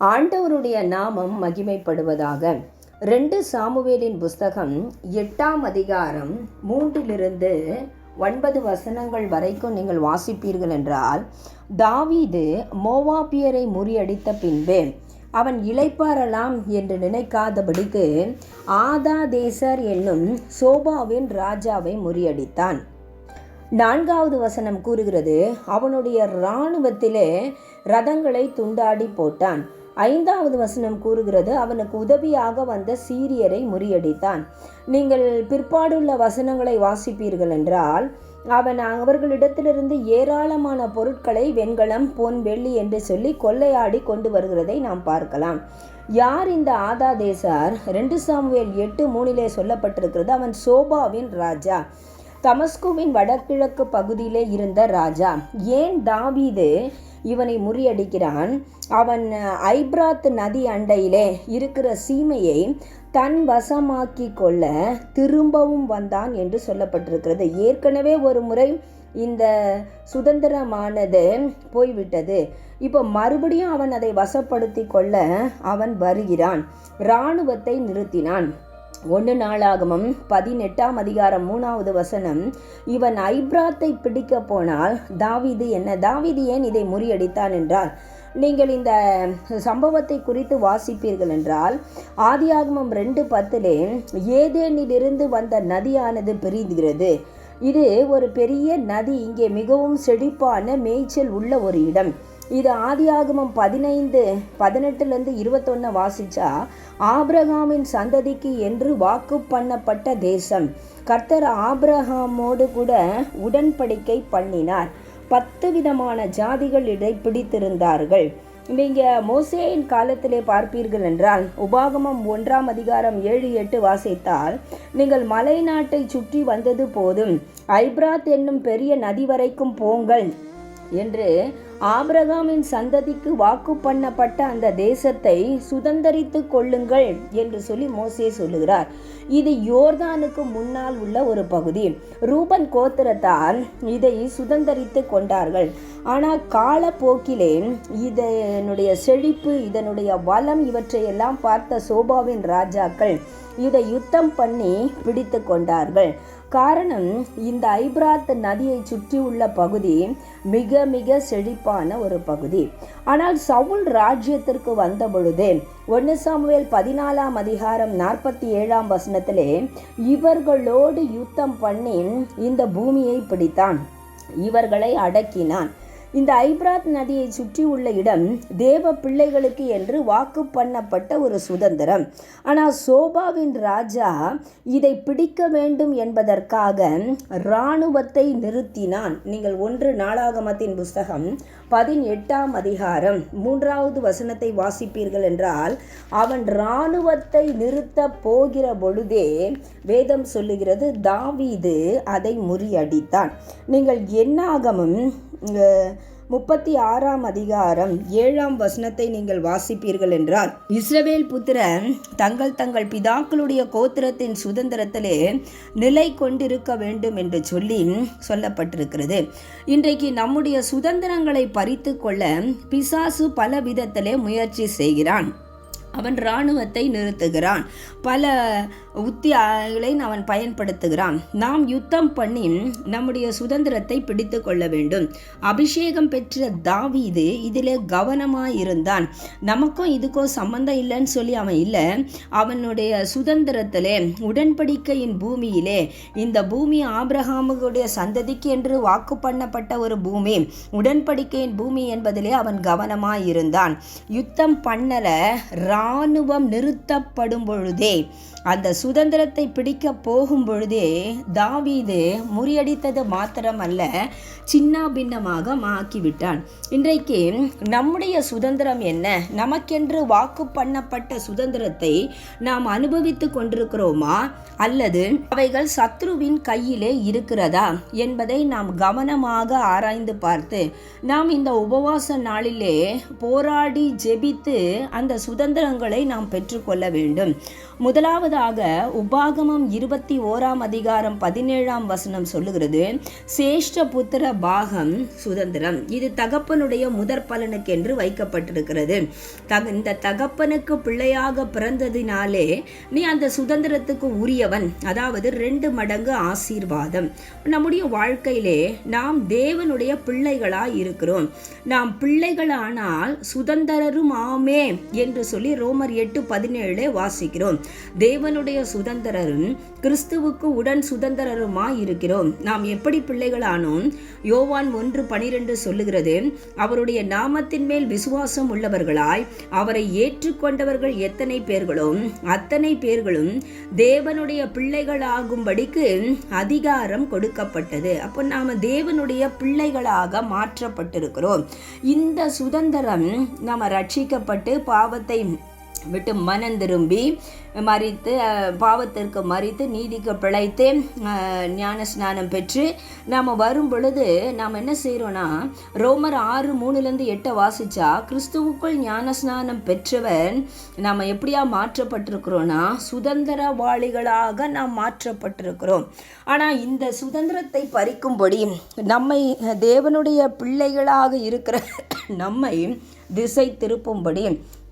ஆண்டவருடைய நாமம் மகிமைப்படுவதாக. ரெண்டு சாமுவேலின் புஸ்தகம் எட்டாம் அதிகாரம் மூன்றிலிருந்து ஒன்பது வசனங்கள் வரைக்கும் நீங்கள் வாசிப்பீர்கள் என்றால் தாவீது மோவாபியரை முறியடித்த பின்பு அவன் இழைப்பாரலாம் என்று நினைக்காதபடிக்கு ஆதா தேசர் என்னும் சோபாவின் ராஜாவை முறியடித்தான். நான்காவது வசனம் கூறுகிறது அவனுடைய இராணுவத்திலே ரதங்களை துண்டாடி போட்டான். ஐந்தாவது வசனம் கூறுகிறது அவனுக்கு உதவியாக வந்த சீரியரை முறியடித்தான். நீங்கள் பிற்பாடுள்ள வசனங்களை வாசிப்பீர்கள் என்றால் அவன் அவர்களிடத்திலிருந்து ஏராளமான பொருட்களை வெண்கலம் பொன் வெள்ளி என்று சொல்லி கொள்ளையாடி கொண்டு வருகிறதை நாம் பார்க்கலாம். யார் இந்த ஆதா தேசார் ரெண்டு சாமுவேல் எட்டு மூணிலே சொல்லப்பட்டிருக்கிறது அவன் சோபாவின் ராஜா. தமஸ்குவின் வடகிழக்கு பகுதியிலே இருந்த ராஜா. ஏன் தாவீது இவனை முறியடிக்கிறான். அவன் ஐப்ராத் நதி அண்டையிலே இருக்கிற சீமையை தன் வசமாக்கி கொள்ள திரும்பவும் வந்தான் என்று சொல்லப்பட்டிருக்கிறது. ஏற்கனவே ஒரு முறை இந்த சுதந்திரமானது போய்விட்டது. இப்போ மறுபடியும் அவன் அதை வசப்படுத்தி கொள்ள அவன் வருகிறான். இராணுவத்தை நிறுத்தினான். ஒன்று நாளாகமும் பதினெட்டாம் அதிகாரம் மூணாவது வசனம் இவன் ஐப்ராத்தை பிடிக்க போனால் தாவிது என்ன? தாவிது ஏன் இதை முறியடித்தான் என்றால் நீங்கள் இந்த சம்பவத்தை குறித்து வாசிப்பீர்கள் என்றால் ஆதியாகமம் ரெண்டு பத்திலே ஏதேனிலிருந்து வந்த நதியானது பிரிந்துகிறது இது ஒரு பெரிய நதி இங்கே மிகவும் செழிப்பான மேய்ச்சல் உள்ள ஒரு இடம். இது ஆதியாகமம் பதினைந்து பதினெட்டுலேருந்து இருபத்தொன்று வாசிச்சா ஆப்ரஹாமின் சந்ததிக்கு என்று வாக்கு பண்ணப்பட்ட தேசம். கர்த்தர் ஆப்ரஹாமோடு கூட உடன்படிக்கை பண்ணினார். பத்து விதமான ஜாதிகள் இதை பிடித்திருந்தார்கள். நீங்கள் மோசேயின் காலத்திலே பார்ப்பீர்கள் என்றால் உபாகமம் ஒன்றாம் அதிகாரம் ஏழு எட்டு வாசித்தால் நீங்கள் மலை நாட்டை சுற்றி வந்தது போதும். ஐப்ராத் என்னும் பெரிய நதி வரைக்கும் போங்கள் என்று ஆபிரகாமின் சந்ததிக்கு வாக்கு பண்ணப்பட்ட அந்த தேசத்தை சுதந்திரித்து கொள்ளுங்கள் என்று சொல்லி மோசே சொல்லுகிறார். இது யோர்தானுக்கு முன்னால் உள்ள ஒரு பகுதி. ரூபன் கோத்திரத்தால் இதை சுதந்திரித்து கொண்டார்கள். ஆனால் காலப்போக்கிலே இதனுடைய செழிப்பு இதனுடைய வளம் இவற்றையெல்லாம் பார்த்த சோபாவின் ராஜாக்கள் இதை யுத்தம் பண்ணி பிடித்து கொண்டார்கள். காரணம் இந்த ஐப்ராத் நதியை சுற்றி உள்ள பகுதி மிக மிக செழிப்பான ஒரு பகுதி. ஆனால் சவுல் ராஜ்யத்திற்கு வந்த பொழுது ஒன்று சாமுவேல் பதினாலாம் அதிகாரம் நாற்பத்தி ஏழாம் வசனத்திலே இவர்களோடு யுத்தம் பண்ணி இந்த பூமியை பிடித்தான். இவர்களை அடக்கினான். இந்த ஐப்ராத் நதியை சுற்றி உள்ள இடம் தேவ பிள்ளைகளுக்கு என்று வாக்கு பண்ணப்பட்ட ஒரு சுதந்திரம். ஆனால் சோபாவின் ராஜா இதை பிடிக்க வேண்டும் என்பதற்காக இராணுவத்தை நிறுத்தினான். நீங்கள் ஒன்று நாளாகமத்தின் புஸ்தகம் பதினெட்டாம் அதிகாரம் மூன்றாவது வசனத்தை வாசிப்பீர்கள் என்றால் அவன் இராணுவத்தை நிறுத்த போகிற பொழுதே வேதம் சொல்லுகிறது தாவீது அதை முறியடித்தான். நீங்கள் என்னாகமும் முப்பத்தி ஆறாம் அதிகாரம் ஏழாம் வசனத்தை நீங்கள் வாசிப்பீர்கள் என்றால் இஸ்ரவேல் புத்திரன் தங்கள் தங்கள் பிதாக்களுடைய கோத்திரத்தின் சுதந்திரத்திலே நிலை கொண்டிருக்க வேண்டும் என்று சொல்லி சொல்லப்பட்டிருக்கிறது. இன்றைக்கு நம்முடைய சுதந்திரங்களை பறித்து கொள்ள பிசாசு பல விதத்திலே முயற்சி செய்கிறான். அவன் இராணுவத்தை நிறுத்துகிறான். பல உத்திகளை அவன் பயன்படுத்துகிறான். நாம் யுத்தம் பண்ணி நம்முடைய சுதந்திரத்தை பிடித்து கொள்ள வேண்டும். அபிஷேகம் பெற்ற தாவீது இதில் கவனமாக இருந்தான் நமக்கும் இதுக்கோ சம்மந்தம் இல்லைன்னு சொல்லி அவன் இல்லை. அவனுடைய சுதந்திரத்திலே உடன்படிக்கையின் பூமியிலே இந்த பூமி ஆபிரஹாமுடைய சந்ததிக்கு என்று வாக்கு பண்ணப்பட்ட ஒரு பூமி உடன்படிக்கையின் பூமி என்பதிலே அவன் கவனமாக இருந்தான் யுத்தம் பண்ணல இராணுவம் நிறுத்தப்படும் பொழுதே அந்த சுதந்திரத்தை பிடிக்க போகும் பொழுதே தாவீது முறியடித்தது அல்ல சின்ன பின்னமாக மாக்கிவிட்டான். இன்றைக்கு நம்முடைய சுதந்திரம் என்ன? நமக்கென்று வாக்கு பண்ணப்பட்ட சுதந்திரத்தை நாம் அனுபவித்து கொண்டிருக்கிறோமா? அல்லது அவைகள் சத்ருவின் கையிலே இருக்கிறதா என்பதை நாம் கவனமாக ஆராய்ந்து பார்த்து நாம் இந்த உபவாச நாளிலே போராடி ஜெபித்து அந்த சுதந்திரங்களை நாம் பெற்றுக்கொள்ள வேண்டும். முதலாவதாக உபாகமம் இருபத்தி ஓராம் அதிகாரம் பதினேழாம் வசனம் சொல்லுகிறது சேஷ்ட புத்திர பாகம் சுதந்திரம். இது தகப்பனுடைய முதற் பலனுக்கு என்று வைக்கப்பட்டிருக்கிறது. தக இந்த தகப்பனுக்கு பிள்ளையாக பிறந்ததினாலே நீ அந்த சுதந்திரத்துக்கு உரியவன். அதாவது ரெண்டு மடங்கு ஆசீர்வாதம். நம்முடைய வாழ்க்கையிலே நாம் தேவனுடைய பிள்ளைகளாய் இருக்கிறோம். நாம் பிள்ளைகளானால் சுதந்திரரும் ஆமே என்று சொல்லி ரோமர் எட்டு பதினேழு வாசிக்கிறோம். தேவனுடைய சுதந்திரரும் கிறிஸ்துவுக்கு உடன் சுதந்திரருமாய் இருக்கிறோம் நாம் எப்படி பிள்ளைகளானோம்? யோவான் ஒன்று பனிரெண்டு சொல்லுகிறது அவருடைய நாமத்தின் மேல் விசுவாசம் உள்ளவர்களாய் அவரை ஏற்றுக்கொண்டவர்கள் எத்தனை பேர்களும் அத்தனை பேர்களும் தேவனுடைய பிள்ளைகளாகும்படிக்கு அதிகாரம் கொடுக்கப்பட்டது. அப்போ நாம் தேவனுடைய பிள்ளைகளாக மாற்றப்பட்டிருக்கிறோம். இந்த சுதந்திரம் நாம் ரட்சிக்கப்பட்டு பாவத்தை விட்டு மனம் திரும்பி மறித்து பாவத்திற்கு மறித்து நீதிக்கு பிழைத்து ஞான ஸ்நானம் பெற்று நாம் வரும் பொழுது நாம் என்ன செய்கிறோன்னா ரோமர் ஆறு மூணுலேருந்து எட்டை வாசித்தா கிறிஸ்துவுக்குள் ஞான ஸ்நானம் பெற்றவன் நாம் எப்படியா மாற்றப்பட்டிருக்கிறோன்னா சுதந்திரவாளிகளாக நாம் மாற்றப்பட்டிருக்கிறோம். ஆனால் இந்த சுதந்திரத்தை பறிக்கும்படி நம்மை தேவனுடைய பிள்ளைகளாக இருக்கிற நம்மை திசை திருப்பும்படி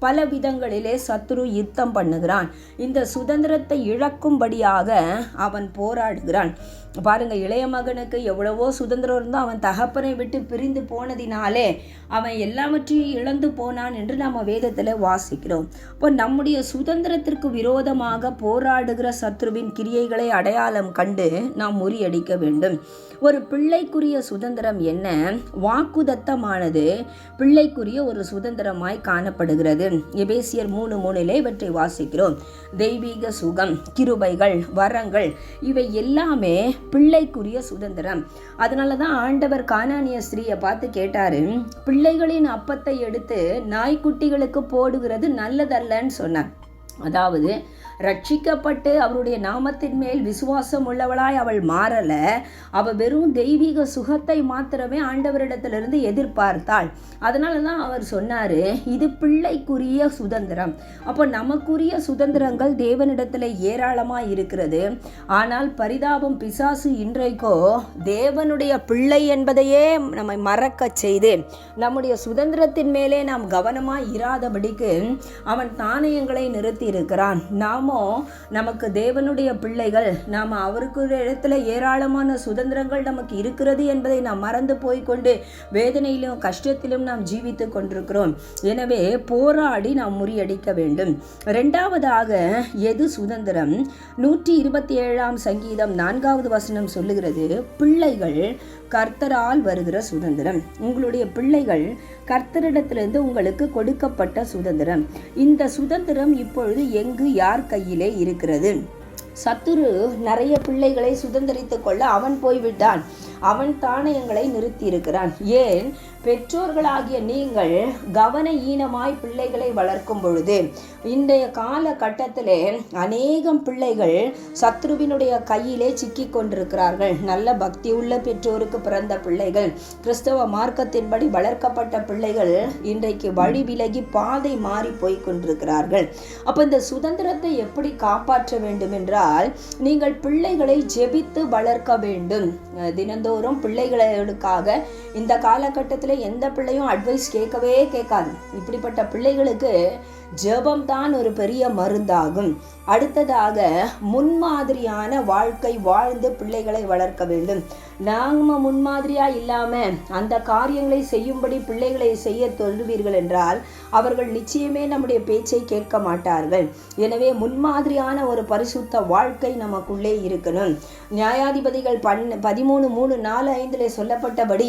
பல விதங்களிலே சத்ரு யுத்தம் பண்ணுகிறான். இந்த சுதந்திரத்தை இழக்கும்படியாக அவன் போராடுகிறான். பாருங்கள் இளைய மகனுக்கு எவ்வளவோ சுதந்திரம் இருந்தோம் அவன் தகப்பனை விட்டு பிரிந்து போனதினாலே அவன் எல்லாவற்றையும் இழந்து போனான் என்று நம்ம வேதத்தில் வாசிக்கிறோம். இப்போ நம்முடைய சுதந்திரத்திற்கு விரோதமாக போராடுகிற சத்ருவின் கிரியைகளை அடையாளம் கண்டு நாம் முறியடிக்க வேண்டும். ஒரு பிள்ளைக்குரிய சுதந்திரம் என்ன? வாக்குதத்தமானது பிள்ளைக்குரிய ஒரு சுதந்திரமாய் காணப்படுகிறது. எபேசியர் மூணு மூணிலே இவற்றை வாசிக்கிறோம். தெய்வீக சுகம் கிருபைகள் வரங்கள் இவை எல்லாமே பிள்ளைக்குரிய சுதந்திரம். அதனால தான் ஆண்டவர் கானானிய ஸ்திரீயை பார்த்து கேட்டாரு பிள்ளைகளின் அப்பத்தை எடுத்து நாய்க்குட்டிகளுக்கு போடுகிறது நல்லதல்லன்னு சொன்னார். அதாவது ரட்சிக்கப்பட்டு அவருடைய நாமத்தின் மேல் விசுவாசம் உள்ளவளாய் அவள் மாறலை. அவள் வெறும் தெய்வீக சுகத்தை மாத்திரமே ஆண்டவரிடத்திலிருந்து எதிர்பார்த்தாள். அதனால தான் அவர் சொன்னார் இது பிள்ளைக்குரிய சுதந்திரம். அப்போ நமக்குரிய சுதந்திரங்கள் தேவனிடத்தில் ஏராளமாக இருக்கிறது. ஆனால் பரிதாபம் பிசாசு இன்றைக்கோ தேவனுடைய பிள்ளை என்பதையே நம்மை மறக்க செய்து நம்முடைய சுதந்திரத்தின் மேலே நாம் கவனமாக இராதபடிக்கு அவன் தானியங்களை நிறுத்தி இருக்கிறான் நாம் நமக்கு தேவனுடைய பிள்ளைகள் நாம் அவருக்கு இடத்துல ஏராளமான சுதந்திரங்கள் நமக்கு இருக்கிறது என்பதை நாம் மறந்து போய்க்கொண்டு வேதனையிலும் கஷ்டத்திலும் நாம் ஜீவித்து கொண்டிருக்கிறோம். எனவே போராடி நாம் முறியடிக்க வேண்டும். ரெண்டாவதாக எது சுதந்திரம்? நூற்றி இருபத்தி ஏழாம் சங்கீதம் நான்காவது வசனம் சொல்லுகிறது பிள்ளைகள் கர்த்தரால் வருகிற சுதந்திரம். உங்களுடைய பிள்ளைகள் கர்த்தரிடத்திலிருந்து உங்களுக்கு கொடுக்கப்பட்ட சுதந்திரம். இந்த சுதந்திரம் இப்பொழுது எங்கு யார் கையிலே இருக்கிறது. சத்துரு நிறைய பிள்ளைகளை சுதந்திரித்து கொள்ள அவன் போய்விட்டான். அவன் தானயங்களை நிறுத்தியிருக்கிறான். ஏன்? பெற்றோர்களாகிய நீங்கள் கவன ஈனமாய் பிள்ளைகளை வளர்க்கும் பொழுது இன்றைய காலகட்டத்திலே அநேகம் பிள்ளைகள் சத்ருவினுடைய கையிலே சிக்கி கொண்டிருக்கிறார்கள். நல்ல பக்தி உள்ள பெற்றோருக்கு பிறந்த பிள்ளைகள் கிறிஸ்தவ மார்க்கத்தின்படி வளர்க்கப்பட்ட பிள்ளைகள் இன்றைக்கு வழி விலகி பாதை மாறி போய் கொண்டிருக்கிறார்கள். அப்போ இந்த சுதந்திரத்தை எப்படி காப்பாற்ற வேண்டும் என்றால் நீங்கள் பிள்ளைகளை ஜெபித்து வளர்க்க வேண்டும். தினந்தோறும் பிள்ளைகளுக்காக இந்த காலகட்டத்தில் எந்த பிள்ளையும் அட்வைஸ் கேட்கவே கேட்காது. இப்படிப்பட்ட பிள்ளைகளுக்கு ஜெபம் தான் ஒரு பெரிய மருந்தாகும். அடுத்ததாக முன்மாதிரியான வாழ்க்கை வாழ்ந்து பிள்ளைகளை வளர்க்க வேண்டும். நாம முன்மாதிரியா இல்லாம அந்த காரியங்களை செய்யும்படி பிள்ளைகளை செய்ய சொல்லுவீர்கள் என்றால் அவர்கள் நிச்சயமே நம்முடைய பேச்சை கேட்க மாட்டார்கள். எனவே முன்மாதிரியான ஒரு பரிசுத்த வாழ்க்கை நமக்குள்ளே இருக்கணும். நியாயாதிபதிகள் பன் பதிமூணு மூணு நாலு ஐந்துல சொல்லப்பட்டபடி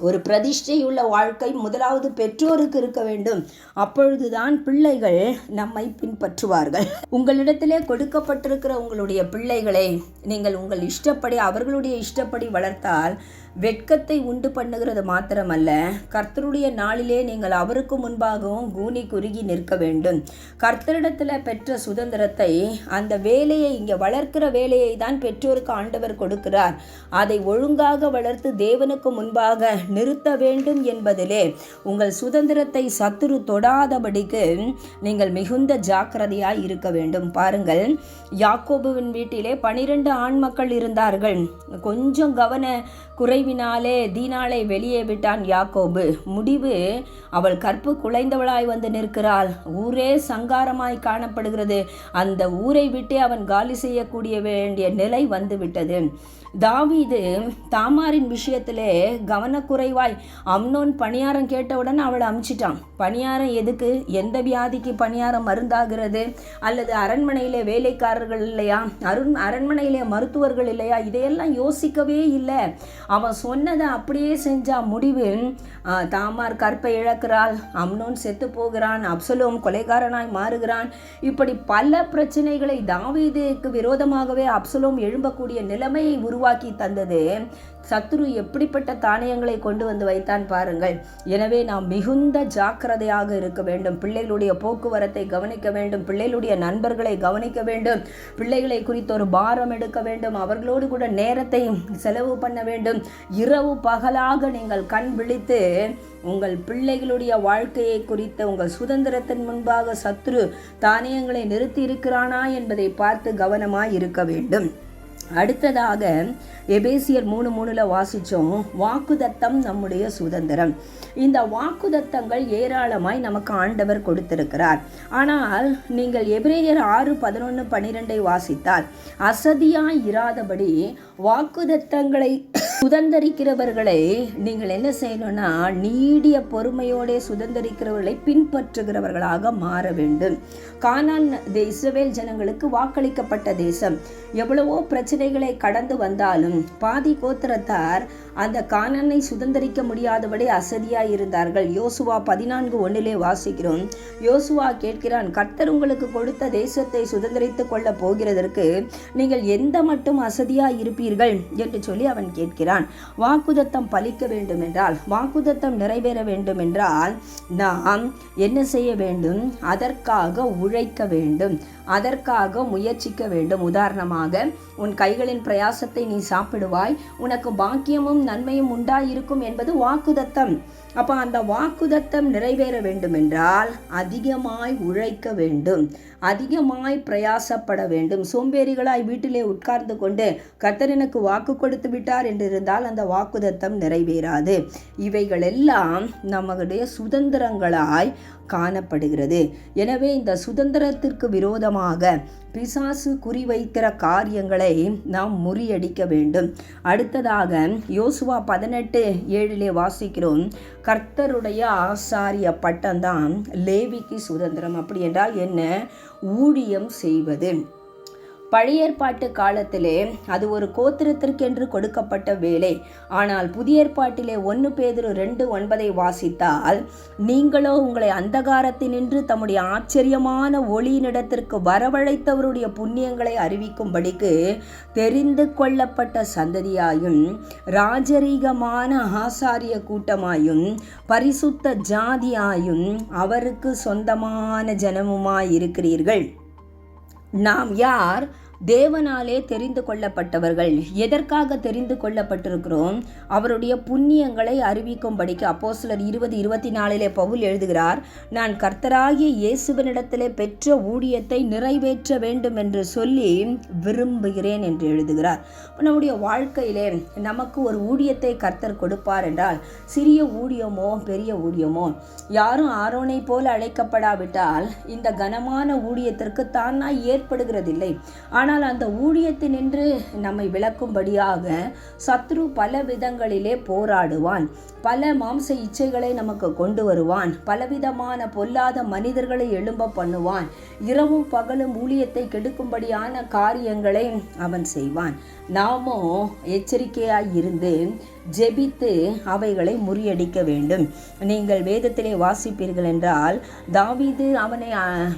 ஒரு பிரதிஷ்டையுள்ள வாழ்க்கை முதலாவது பெற்றோருக்கு இருக்க வேண்டும். அப்பொழுதுதான் பிள்ளைகள் நம்மை பின்பற்றுவார்கள். உங்களிடத்திலே கொடுக்கப்பட்டிருக்கிற உங்களுடைய பிள்ளைகளை நீங்கள் உங்கள் இஷ்டப்படி அவர்களுடைய இஷ்டப்படி வளர்த்தால் வெட்கத்தை உண்டு பண்ணுகிறது மாத்திரமல்ல கர்த்தருடைய நாளிலே நீங்கள் அவருக்கு முன்பாகவும் கூனி குறுகி நிற்க வேண்டும். கர்த்தரிடத்தில் பெற்ற சுதந்திரத்தை அந்த வேலையை இங்கே வளர்க்கிற வேலையை தான் பெற்றோருக்கு ஆண்டவர் கொடுக்கிறார். அதை ஒழுங்காக வளர்த்து தேவனுக்கு முன்பாக நிறுத்த வேண்டும் என்பதிலே உங்கள் சுதந்திரத்தை சத்துரு தொடாதபடிக்கு நீங்கள் மிகுந்த ஜாக்கிரதையாய் இருக்க வேண்டும். பாருங்கள் யாக்கோபுவின் வீட்டிலே பனிரெண்டு ஆண் மக்கள் இருந்தார்கள். கொஞ்சம் கவன குறை குறைவினாலே தீனாளை வெளியே விட்டான் யாக்கோபு. முடிவு அவள் கற்பு குலைந்தவளாய் வந்து நிற்கிறாள். ஊரே சங்காரமாய் காணப்படுகிறது. அந்த ஊரை விட்டே அவன் காலி செய்யக்கூடிய வேண்டிய நிலை வந்துவிட்டது. தாவீது தாமாரின் விஷயத்திலே கவனக்குறைவாய் அம்னோன் பணியாரம் கேட்டவுடன் அவளை அமிச்சிட்டான். பணியாரம் எதுக்கு? எந்த வியாதிக்கு பணியாரம் மருந்தாகிறது? அல்லது அரண்மனையிலே வேலைக்காரர்கள் இல்லையா? அருண் அரண்மனையிலே மருத்துவர்கள் இல்லையா? இதையெல்லாம் யோசிக்கவே இல்லை. அவன் சொன்னதை அப்படியே செஞ்சா முடிவு. தாமார் கற்பை இழக்கிறாள். அம்னோன் செத்து போகிறான். அப்சலோம் கொலைகாரனாய் மாறுகிறான். இப்படி பல பிரச்சனைகளை தாவீதுக்கு விரோதமாகவே அப்சலோம் எழும்பக்கூடிய நிலைமையை உருவாக்கி தந்தது. சத்துரு எப்படிப்பட்ட தானியங்களை கொண்டு வந்து வைத்தான் பாருங்கள். எனவே நாம் மிகுந்த ஜாக்கிரதையாக இருக்க வேண்டும். பிள்ளைகளுடைய போக்குவரத்தை கவனிக்க வேண்டும். பிள்ளைகளுடைய நண்பர்களை கவனிக்க வேண்டும். பிள்ளைகளை குறித்த ஒரு பாரம் எடுக்க வேண்டும். அவர்களோடு கூட நேரத்தை செலவு பண்ண வேண்டும். இரவு பகலாக நீங்கள் கண் விழித்து உங்கள் பிள்ளைகளுடைய வாழ்க்கையை குறித்த உங்கள் சுதந்திரத்தின் முன்பாக சத்ரு தானியங்களை நிறுத்தி இருக்கிறானா என்பதை பார்த்து கவனமாய் இருக்க வேண்டும். அடுத்ததாக எபேசியர் மூணு மூணில் வாசித்தோம் வாக்குதத்தம் நம்முடைய சுதந்திரம். இந்த வாக்குதத்தங்கள் ஏராளமாய் நமக்கு ஆண்டவர் கொடுத்திருக்கிறார். ஆனால் நீங்கள் எபிரேயர் ஆறு பதினொன்று பன்னிரெண்டை வாசித்தால் அசதியாய் இராதபடி வாக்குதத்தங்களை சுதந்திரிக்கிறவர்களை நீங்கள் என்ன செய்யணும்னா நீடிய பொறுமையோட சுதந்திரிக்கிறவர்களை பின்பற்றுகிறவர்களாக மாற வேண்டும். கானான் இஸ்ரவேல் ஜனங்களுக்கு வாக்களிக்கப்பட்ட தேசம். எவ்வளவோ பிரச்சனைகளை கடந்து வந்தாலும் பாதி கோத்திரத்தார் அந்த காணனை சுதந்திரிக்க முடியாதபடி அசதியாய் இருந்தார்கள். யோசுவா பதினான்கு ஒன்றிலே வாசிக்கிறோம். யோசுவா கேட்கிறான் கர்த்தர் உங்களுக்கு கொடுத்த தேசத்தை சுதந்திரித்து கொள்ள போகிறதற்கு நீங்கள் எந்த மட்டும் அசதியாய் இருப்பீர்கள்? என்று சொல்லி அவன் கேட்கிறான். வாக்குதத்தம் பலிக்க வேண்டும் என்றால் வாக்குதத்தம் நிறைவேற வேண்டும் என்றால் நாம் என்ன செய்ய வேண்டும்? அதற்காக உழைக்க வேண்டும். அதற்காக முயற்சிக்க வேண்டும். உதாரணமாக உன் கைகளின் பிரயாசத்தை நீ சாப்பிடுவாய். உனக்கு பாக்கியமும் நன்மையும் உண்டாயிருக்கும் என்பது வாக்குதத்தம் அப்போ அந்த வாக்குதத்தம் நிறைவேற வேண்டும் என்றால் அதிகமாய் உழைக்க வேண்டும். அதிகமாய் பிரயாசப்பட வேண்டும். சோம்பேறிகளாய் வீட்டிலே உட்கார்ந்து கொண்டு கர்த்தர் எனக்கு வாக்கு கொடுத்து விட்டார் என்று இருந்தால் அந்த வாக்குதத்தம் நிறைவேறாது. இவைகள் எல்லாம் நம்முடைய சுதந்திரங்களாய் காணப்படுகிறது. எனவே இந்த சுதந்திரத்திற்கு விரோதமாக பிசாசு குறிவைக்கிற காரியங்களை நாம் முறியடிக்க வேண்டும். அடுத்ததாக யோசுவா பதினெட்டு ஏழிலே வாசிக்கிறோம். கர்த்தருடைய ஆசாரிய பட்டம்தான் லேவிக்கு சுதந்திரம். அப்படி என்றால் என்ன? ஊழியம் செய்வது. பழைய ஏற்பாட்டு காலத்திலே அது ஒரு கோத்திரத்திற்கென்று கொடுக்கப்பட்ட வேலை. ஆனால் புதிய ஏற்பாட்டிலே ஒன்று பேதிரு ரெண்டு ஒன்பதை வாசித்தால் நீங்களோ உங்களை அந்தகாரத்தினின்று தம்முடைய ஆச்சரியமான ஒளியினிடத்திற்கு வரவழைத்தவருடைய புண்ணியங்களை அறிவிக்கும்படிக்கு தெரிந்து கொள்ளப்பட்ட சந்ததியாயும் ராஜரீகமான ஆசாரிய கூட்டமாயும் பரிசுத்த ஜாதியாயும் அவருக்கு சொந்தமான ஜனமுமாயிருக்கிறீர்கள். நாம் யார் தேவனாலே தெரிந்து கொள்ளப்பட்டவர்கள். எதற்காக தெரிந்து கொள்ளப்பட்டிருக்கிறோம்? அவருடைய புண்ணியங்களை அறிவிக்கும்படிக்கு அப்போ சிலர் இருபது இருபத்தி நாலிலே பவுல் எழுதுகிறார் நான் கர்த்தராகிய இயேசுவனிடத்திலே பெற்ற ஊழியத்தை நிறைவேற்ற வேண்டும் என்று சொல்லி விரும்புகிறேன் என்று எழுதுகிறார். நம்முடைய வாழ்க்கையிலே நமக்கு ஒரு ஊழியத்தை கர்த்தர் கொடுப்பார் என்றால் சிறிய ஊழியமோ பெரிய ஊழியமோ யாரும் ஆரோனை போல அழைக்கப்படாவிட்டால் இந்த கனமான ஊழியத்திற்கு தானாய் ஏற்படுகிறதில்லை. ஆனால் ஆனால் அந்த ஊழியத்தினின்று நம்மை விளக்கும்படியாக சத்ரு பல விதங்களிலே போராடுவான். பல மாம்ச இச்சைகளை நமக்கு கொண்டு வருவான். பலவிதமான பொல்லாத மனிதர்களை எழும்ப பண்ணுவான். இரவும் பகலும் ஊழியத்தை கெடுக்கும்படியான காரியங்களை அவன் செய்வான். நாமும் எச்சரிக்கையாய் இருந்து ஜெபித்து அவைகளை முறியடிக்க வேண்டும். நீங்கள் வேதத்திலே வாசிப்பீர்கள் என்றால் தாவீது அவனை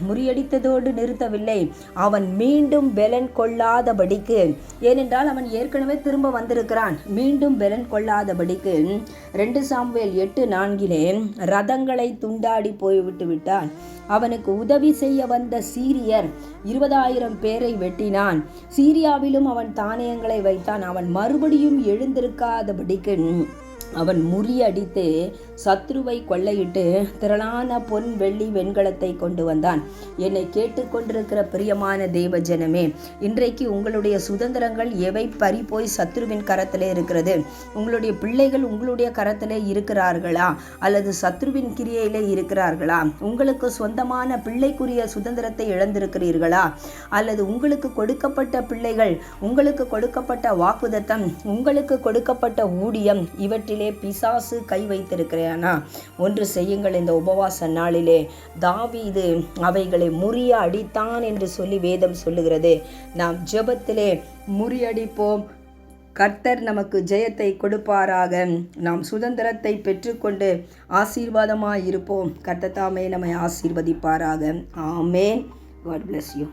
முறியடித்ததோடு நிறுத்தவில்லை. அவன் மீண்டும் பெலன் பெலன் கொள்ளாதபடிக்கு. ஏனென்றால் அவன் ஏற்கனவே திரும்ப வந்திருக்கிறான். மீண்டும் பெலன் கொள்ளாதபடிக்கு. ரெண்டு சாமுவேல் எட்டு நான்கிலே ரதங்களை துண்டாடி போய்விட்டு விட்டான். அவனுக்கு உதவி செய்ய வந்த சீரியர் இருபதாயிரம் பேரை வெட்டினான். சீரியாவிலும் அவன் தானியங்களை வைத்தான். அவன் மறுபடியும் எழுந்திருக்காதபடிக்கு அவன் முறியடித்து சத்ருவை கொள்ளையிட்டு திரளான பொன் வெள்ளி வெண்கலத்தை கொண்டு வந்தான். என்னை கேட்டுக்கொண்டிருக்கிற பிரியமான தேவ ஜனமே இன்றைக்கு உங்களுடைய சுதந்திரங்கள் எவை பறி போய் சத்ருவின் கரத்திலே இருக்கிறது? உங்களுடைய பிள்ளைகள் உங்களுடைய கரத்திலே இருக்கிறார்களா? அல்லது சத்ருவின் கிரியையிலே இருக்கிறார்களா? உங்களுக்கு சொந்தமான பிள்ளைக்குரிய சுதந்திரத்தை இழந்திருக்கிறீர்களா? அல்லது உங்களுக்கு கொடுக்கப்பட்ட பிள்ளைகள் உங்களுக்கு கொடுக்கப்பட்ட வாக்குதத்தம் உங்களுக்கு கொடுக்கப்பட்ட ஊதியம் இவற்றிலே பிசாசு கை வைத்திருக்கிறேனா ஒன்று செய்யுங்கள் இந்த உபவாச நாளிலே. தாவீது அவைகளை முறிய அடித்தான் என்று சொல்லி வேதம் சொல்லுகிறது. நாம் ஜெபத்திலே முறியடிப்போம். கர்த்தர் நமக்கு ஜெயத்தை கொடுப்பாராக. நாம் சுதந்திரத்தை பெற்றுக்கொண்டு ஆசீர்வாதமாக இருப்போம் கர்த்தர் தாமே நம்மை ஆசீர்வதிப்பாராக. ஆமேன். God bless you